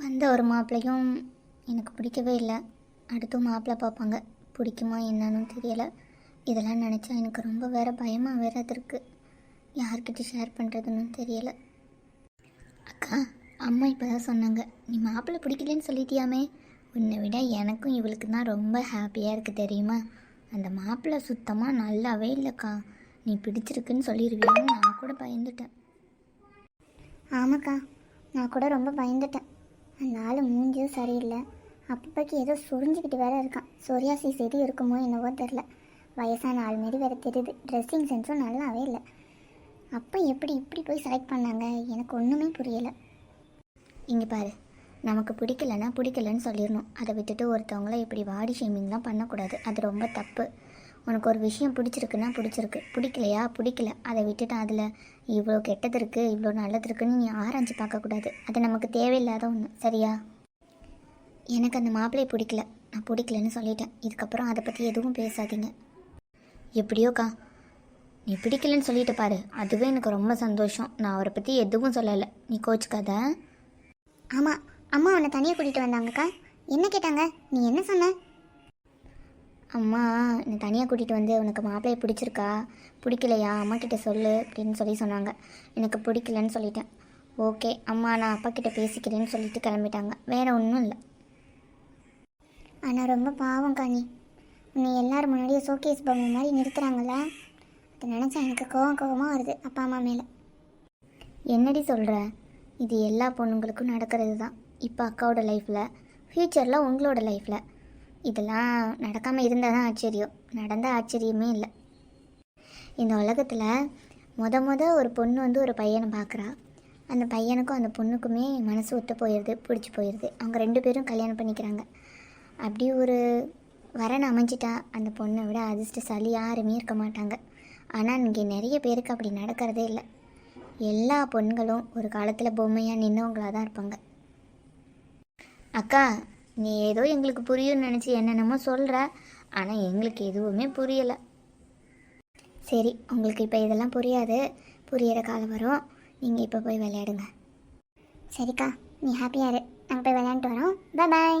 வந்த ஒரு மாப்பிள்ளையும் எனக்கு பிடிக்கவே இல்லை. அடுத்து மாப்பிள்ளை பார்ப்பாங்க. பிடிக்குமா என்னன்னு தெரியலை. இதெல்லாம் நினச்சா எனக்கு ரொம்ப வேறு பயமாக வேறு அது இருக்குது யார்கிட்ட ஷேர் பண்ணுறதுன்னு தெரியலை. அக்கா அம்மா இப்போ தான் சொன்னாங்க நீ மாப்பிள்ளை பிடிக்கலன்னு சொல்லிட்டியாமே? உன்னை விட எனக்கும் இவளுக்கு தான் ரொம்ப ஹாப்பியாக இருக்குது தெரியுமா? அந்த மாப்பிள்ளை சுத்தமாக நல்லாவே இல்லைக்கா. நீ பிடிச்சிருக்குன்னு சொல்லிடுவியான்னு நான் கூட பயந்துட்டேன். ஆமாக்கா நான் கூட ரொம்ப பயந்துட்டேன். அந்த ஆள் மூஞ்சும் சரியில்லை. அப்பப்போக்கு ஏதோ சொரிஞ்சுக்கிட்டு வேற இருக்கான். சொரியாசிஸ் எது இருக்குமோ என்னவோ தெரில வயசான ஆள் மாரி வேற தெரியுது. ட்ரெஸ்ஸிங் சென்ஸும் நல்லாவே இல்லை. அப்போ எப்படி இப்படி போய் செலக்ட் பண்ணாங்க? எனக்கு ஒன்றுமே புரியலை. இங்கே பாரு. நமக்கு பிடிக்கலன்னா பிடிக்கலன்னு சொல்லிடணும். அதை விட்டுட்டு ஒருத்தவங்கள இப்படி வாடி ஷேமிங்லாம் பண்ணக்கூடாது. அது ரொம்ப தப்பு. உனக்கு ஒரு விஷயம் பிடிச்சிருக்குன்னா பிடிச்சிருக்கு. பிடிக்கலையா? பிடிக்கல. அதை விட்டுட்டு அதில் இவ்வளோ கெட்டது இருக்குது இவ்வளோ நல்லது இருக்குன்னு நீ ஆராய்ச்சி பார்க்கக்கூடாது அது நமக்கு தேவையில்லாத ஒன்று சரியா? எனக்கு அந்த மாப்பிள்ளை பிடிக்கல. நான் பிடிக்கலன்னு சொல்லிட்டேன். இதுக்கப்புறம் அதை பற்றி எதுவும் பேசாதீங்க. எப்படியோக்கா நீ பிடிக்கலன்னு சொல்லிட்டு பாரு. அதுவே எனக்கு ரொம்ப சந்தோஷம். நான் அவரை பற்றி எதுவும் சொல்லலை. நீ கோச்சுக்காத. ஆமாம் அம்மா உன்னை தனியாக கூட்டிகிட்டு வந்தாங்கக்கா என்ன கேட்டாங்க? நீ என்ன சொன்ன? அம்மா என்னை தனியாக கூட்டிகிட்டு வந்து உனக்கு மாப்பிள்ளையை பிடிச்சிருக்கா? பிடிக்கலையா? அம்மா கிட்டே சொல்லு அப்படின்னு சொல்லி சொன்னாங்க. எனக்கு பிடிக்கலன்னு சொல்லிட்டேன். ஓகே அம்மா நான் அப்பா கிட்ட பேசிக்கிறேன்னு சொல்லிட்டு கிளம்பிட்டாங்க. வேறு ஒன்றும் இல்லை. ஆனால் ரொம்ப பாவம் காணி உன்னை எல்லோரும் முன்னாடியே சோகேஸ் பொம்மை மாதிரி நிறுத்துகிறாங்கள அதை நினச்சா எனக்கு கோவம் கோவமாக வருது அப்பா அம்மா மேலே. என்னடி சொல்கிற இது எல்லா பொண்ணுங்களுக்கும் நடக்கிறது தான் இப்போ அக்காவோட லைஃப்பில் ஃப்யூச்சரில் உங்களோட லைஃப்பில் இதெல்லாம் நடக்காமல் இருந்தால் தான் ஆச்சரியம். நடந்த ஆச்சரியமே இல்லை. இந்த உலகத்தில் முத முத ஒரு பொண்ணு வந்து ஒரு பையனை பார்க்குறா அந்த பையனுக்கும் அந்த பொண்ணுக்குமே மனசு ஒத்து போயிடுது பிடிச்சி போயிடுது அவங்க ரெண்டு பேரும் கல்யாணம் பண்ணிக்கிறாங்க. அப்படி ஒரு வரன் அமைஞ்சிட்டா அந்த பொண்ணை விட அதிர்ஷ்டசாலி யாருமே இருக்க மாட்டாங்க. ஆனால் இங்கே நிறைய பேருக்கு அப்படி நடக்கிறதே இல்லை. எல்லா பொண்களும் ஒரு காலத்தில் பொம்மையாக நின்றவங்களாக தான் இருப்பாங்க. அக்கா நீ ஏதோ எங்களுக்கு புரியும்னு நினச்சி என்னென்னமோ சொல்கிற ஆனால் எங்களுக்கு எதுவுமே புரியலை. சரி உங்களுக்கு இப்போ இதெல்லாம் புரியாது. புரியிற காலம் வரும். நீங்கள் இப்போ போய் விளையாடுங்க. சரிக்கா நீ ஹாப்பியாக இரு. நாங்கள் போய் விளையாண்டுட்டு வரோம். பாய்